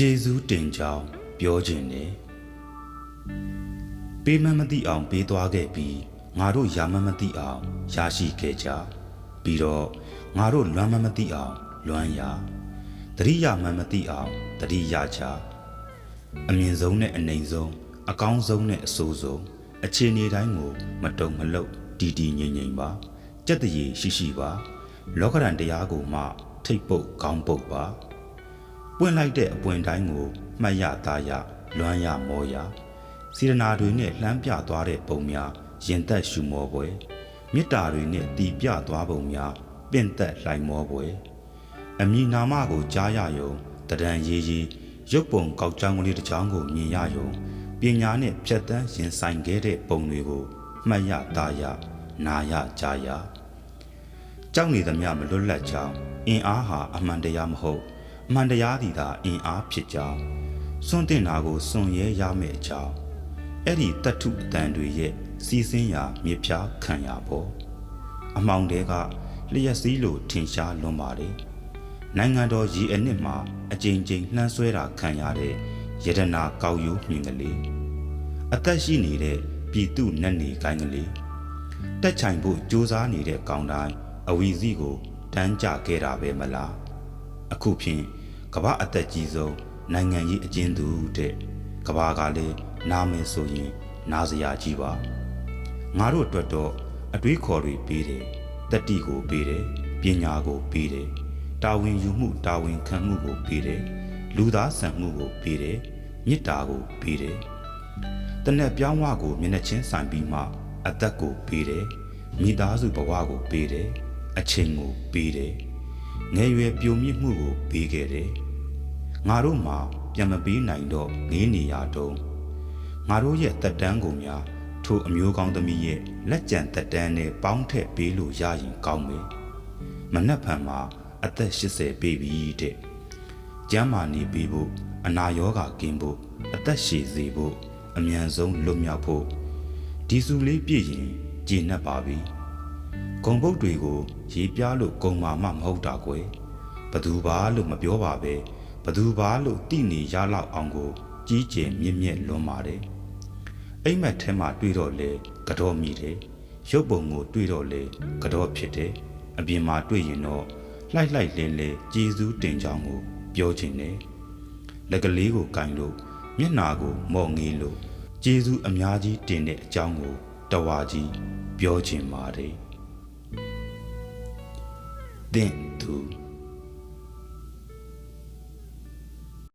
ကျေးဇူးတင်ကြောင်းပြောခြင်းနဲ့ပေးမမသိအောင်ပေးသွားခဲ့ပြီးငါတို့ရာမမသိအောင်ရရှိခဲ့ကြပြီးတော့ငါတို့လွမ်းမမသိအောင်လွမ်းရတတိယမမသိအောင်တတိယချအမြင့်ဆုံးနဲ့အနိုင်ဆုံးအကောင်းဆုံးနဲ့အဆိုးဆုံးအခြေအနေတိုင်းကိုမတုံမလှုပ်တည်တည်ငြိမ်ငြိမ်ပါကြက်တရေရှိရှိပါ လောကရန်တရားကိုမှ ထိတ်ပုတ်ကောင်းပုတ်ပါ ပွင့်လိုက်တဲ့အပွင့်တိုင်းကိုမှတ်ရသားရလွမ်းရမောရစေရနာတွေနဲ့လှမ်းပြသွားတဲ့ပုံများရင်သက်ရှူမောပွဲမေတ္တာတွေနဲ့တည်ပြသွားပုံများပင့်သက်လှိုင်မောပွဲအမိနာမကိုကြားရယုံတဒံရေးရေးရုပ်ပုံကောက်ကြောင်းကလေးတစ်ချောင်းကိုမြင်ရယုံပညာနဲ့ဖြတ်တန်းရင်ဆိုင်ခဲ့တဲ့ပုံတွေကိုမှတ်ရသားရနာရကြားရကြောက်နေသမျှမလွတ်လပ်ကြောင်းအင်အားဟာအမှန်တရားမဟုတ် အမှန်တရားသည်သာအင်အားဖြစ်ကြောင်းစွန့်တင်တာကိုစွန့်ရဲရမယ့်အကြောင်းအဲ့ဒီတတ္ထုအတန်တွေရဲ့စီစင်းရာမြေဖြားခံရပေါ်အမောင်တဲကလျက်စည်းလိုထင်ရှားလွန်ပါလေနိုင်ငံတော်ရည်အနစ်မှာအကြိမ်ကြိမ်နှမ်းဆွဲတာခံရတဲ့ယတနာကောက်ရိုးမြင်ကလေးအသက်ရှိနေတဲ့ပြည်သူနတ်နေကိုင်းကလေးတက်ချိုင်ဖို့ကြိုးစားနေတဲ့ကောင်တိုင်းအဝီစီကိုတန်းကြခဲ့တာပဲမလားအခုဖြင့် ကမ္ဘာအသက်ကြီးဆုံးနိုင်ငံရေးအကျဉ်းသူတဲ့ကမ္ဘာကလည်းနားမယ်ဆိုရင်နားစရာကြီးပါငါတို့အတွက်တော့အတွေးခေါ်တွေပေးတယ်တတိကိုပေးတယ်ပညာကိုပေးတယ်တာဝန်ယူမှုတာဝန်ခံမှုကိုပေးတယ်လူသားဆန်မှုကိုပေးတယ်မေတ္တာကိုပေးတယ်တနက်ပြောင်းဝကိုမျက်နှာချင်းဆိုင်ပြီးမှအသက်ကိုပေးတယ်မိသားစုဘဝကိုပေးတယ်အချိန်ကိုပေးတယ်ငယ်ရွယ်ပြိုမြင့်မှုကိုပေးခဲ့တယ် ငါတို့မှာပြန်မပေးနိုင်တော့ငေးနေရတော့ငါတို့ရဲ့တက်တန်းကုန်များထိုအမျိုးကောင်းသမီးရဲ့လက်ကြံတက်တန်းနဲ့ပေါင်းထက်ပေးလို့ရရင်ကောင်းမယ်မနှက်ဖန်မှာအသက်80ပြည့်ပြီတဲ့ကျမ်းမာနေပြီးဖို့အနာရောဂါကင်းဖို့အသက်ရှည်စေဖို့အမြန်ဆုံးလွတ်မြောက်ဖို့ဒီစုလေးပြည့်ရင်ကြည်နပ်ပါပြီဂုံပုတ်တွေကိုရေးပြလို့ဂုံမာမှမဟုတ်တာကွယ်ဘသူပါလို့မပြောပါပဲဘ သူပါလို့တိနေရလောက်အောင်ကို ကြီးကျယ်မြင့်မြတ်လွန်ပါတယ်အိမ်မက်ထဲမှာတွေ့တော့လေကတော့မိတယ်ရုပ်ပုံကိုတွေ့တော့လေကတော့ဖြစ်တယ်အပြင်မှာတွေ့ရင်တော့လှိုက်လှိုက်လဲလဲကျေးဇူးတင်ကြောင်းကို ပြောချင်တယ်လက်ကလေးကိုကင်လို့မျက်နာကို မော့ငေးလို့ကျေးဇူးအများကြီးတင်တဲ့အကြောင်းကိုတဝါကြီးပြောချင်ပါတယ်သင်သူ